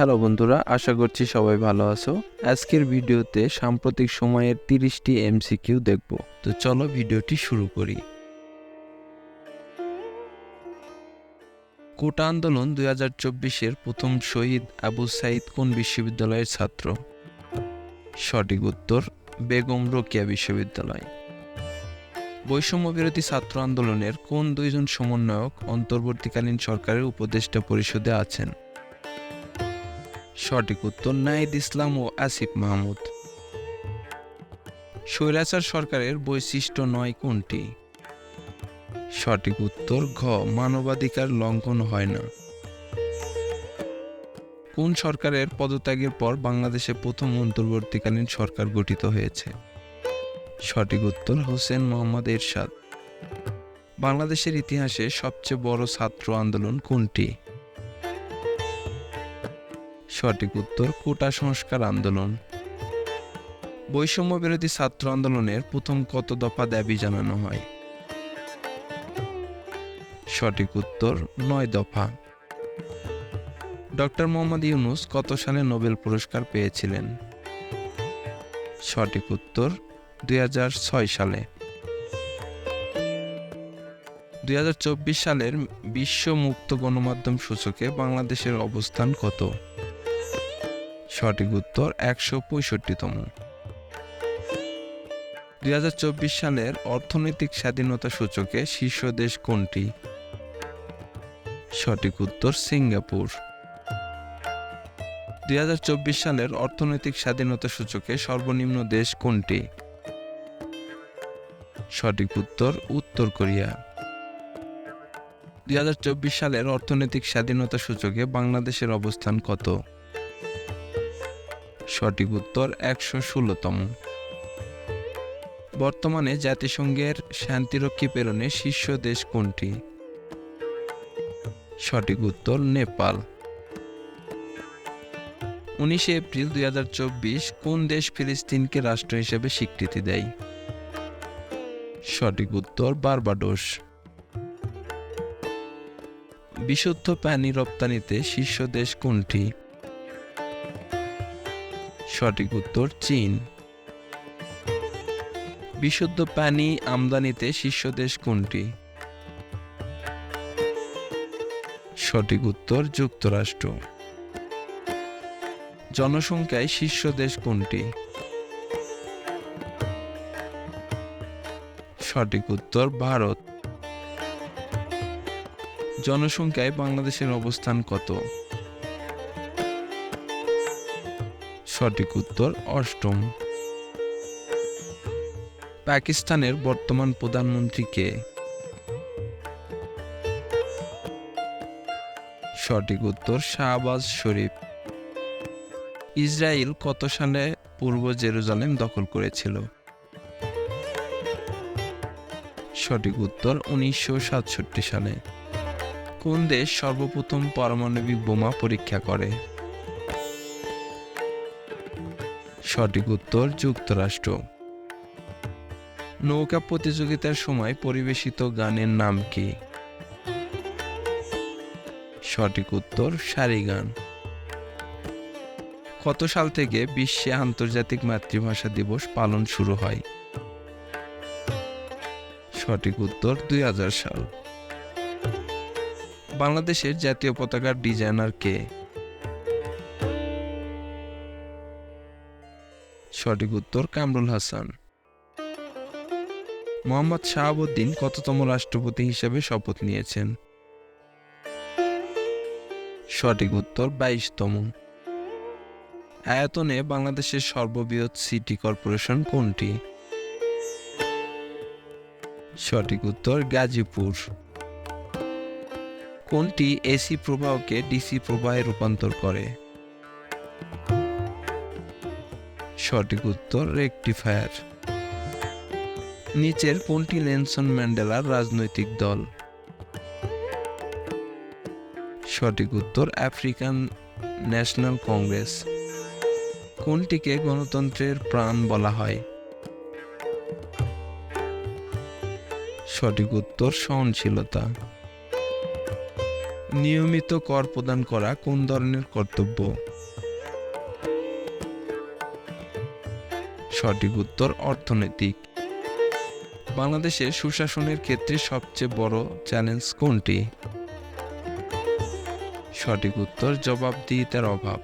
Hello বন্ধুরা, আশা করছি সবাই ভালো আছো। আজকের ভিডিওতে সাম্প্রতিক সময়ের তিরিশটি এমসিকিউ দেখব। তো চলো ভিডিওটি শুরু করি। কোটা আন্দোলন দুই হাজার চব্বিশের প্রথম শহীদ আবু সাইদ কোন বিশ্ববিদ্যালয়ের ছাত্র? সঠিক উত্তর, বেগম রোকেয়া বিশ্ববিদ্যালয়। বৈষম্য বিরোধী ছাত্র আন্দোলনের কোন দুইজন সমন্বয়ক অন্তর্বর্তীকালীন সরকারের উপদেষ্টা পরিষদে আছেন? সঠিক উত্তর নাইদ ইসলাম ও আসিফ মাহমুদ। স্বৈরাচার সরকারের বৈশিষ্ট্য নয় কোনটি? সঠিক উত্তর, ঘ, মানবাধিকার লঙ্ঘন হয় না। কোন সরকারের পদত্যাগের পর বাংলাদেশে প্রথম অন্তর্বর্তীকালীন সরকার গঠিত হয়েছে? সঠিক উত্তর, হোসেন মোহাম্মদ এরশাদ। বাংলাদেশের ইতিহাসে সবচেয়ে বড় ছাত্র আন্দোলন কোনটি? সঠিক উত্তর কোটা সংস্কার আন্দোলন। বৈষম্য বিরোধী ছাত্র আন্দোলনের প্রথম কত দফা দাবি জানানো হয়? সঠিক উত্তর নয় দফা। ডক্টর মোহাম্মদ ইউনুস কত সালে নোবেল পুরস্কার পেয়েছিলেন? সঠিক উত্তর দুই হাজার ছয় সালে। দুই হাজার চব্বিশ সালের বিশ্ব মুক্ত গণমাধ্যম সূচকে বাংলাদেশের অবস্থান কত? সঠিক উত্তর একশো পঁয়ষট্টিতম। দুই হাজার চব্বিশ সালের অর্থনৈতিক স্বাধীনতা সূচকে শীর্ষ দেশ কোনটি? সঠিক উত্তর সিঙ্গাপুর। দুই হাজার চব্বিশ সালের অর্থনৈতিক স্বাধীনতা সূচকে সর্বনিম্ন দেশ কোনটি? সঠিক উত্তর উত্তর কোরিয়া। দুই হাজার চব্বিশ সালের অর্থনৈতিক স্বাধীনতা সূচকে বাংলাদেশের অবস্থান কত? সঠিক উত্তর একশো ষোলোতম। বর্তমানে জাতিসংঘের শান্তিরক্ষী প্রেরণে শীর্ষ দেশ কোনটি? সঠিক উত্তর নেপাল। উনিশে এপ্রিল দুই হাজার চব্বিশ কোন দেশ ফিলিস্তিনকে রাষ্ট্র হিসেবে স্বীকৃতি দেয়? সঠিক উত্তর বারবাডোস। বিশুদ্ধ পানি রপ্তানিতে শীর্ষ দেশ কোনটি? সঠিক উত্তর চীন। বিশুদ্ধ পানি আমদানিতে শীর্ষ দেশ কোনটি? সঠিক উত্তর যুক্তরাষ্ট্র। জনসংখ্যায় শীর্ষ দেশ কোনটি? সঠিক উত্তর ভারত। জনসংখ্যায় বাংলাদেশের অবস্থান কত? সঠিক উত্তর অষ্টম। পাকিস্তানের বর্তমান প্রধানমন্ত্রী কে? সঠিক উত্তর শাহবাজ শরীফ। ইসরায়েল কত সালে পূর্ব জেরুজালেম দখল করেছিল? সঠিক উত্তর উনিশশো সাতষট্টি সালে। কোন দেশ সর্বপ্রথম পারমাণবিক বোমা পরীক্ষা করে? সঠিক উত্তর যুক্তরাষ্ট্র। নৌকা প্রতিযোগিতার সময় পরিবেশিত গানের নাম কি? সঠিক উত্তর, সারি গান। কত সাল থেকে বিশ্বে আন্তর্জাতিক মাতৃভাষা দিবস পালন শুরু হয়? সঠিক উত্তর, দুই হাজার সাল। বাংলাদেশের জাতীয় পতাকার ডিজাইনার কে? সঠিক উত্তর কামরুল হাসান। মোহাম্মদ শাহাবুদ্দিন কততম রাষ্ট্রপতি হিসেবে শপথ নিয়েছেন? সঠিক উত্তর বাইশতম। আয়তনে বাংলাদেশের সর্ববৃহৎ সিটি কর্পোরেশন কোনটি? সঠিক উত্তর গাজীপুর। কোনটি এসি প্রবাহকে ডিসি প্রবাহে রূপান্তর করে? সঠিক উত্তর রেকটিফায়ার। নিচের কোনটি নেলসন ম্যান্ডেলার রাজনৈতিক দল? সঠিক উত্তর আফ্রিকান ন্যাশনাল কংগ্রেস। কোনটিকে গণতন্ত্রের প্রাণ বলা হয়? সঠিক উত্তর সহনশীলতা। নিয়মিত কর প্রদান করা কোন ধরনের কর্তব্য? সঠিক উত্তর অর্থনৈতিক। বাংলাদেশের সুশাসনের ক্ষেত্রে সবচেয়ে বড় চ্যালেঞ্জ কোনটি? সঠিক উত্তর জবাবদিহিতার অভাব।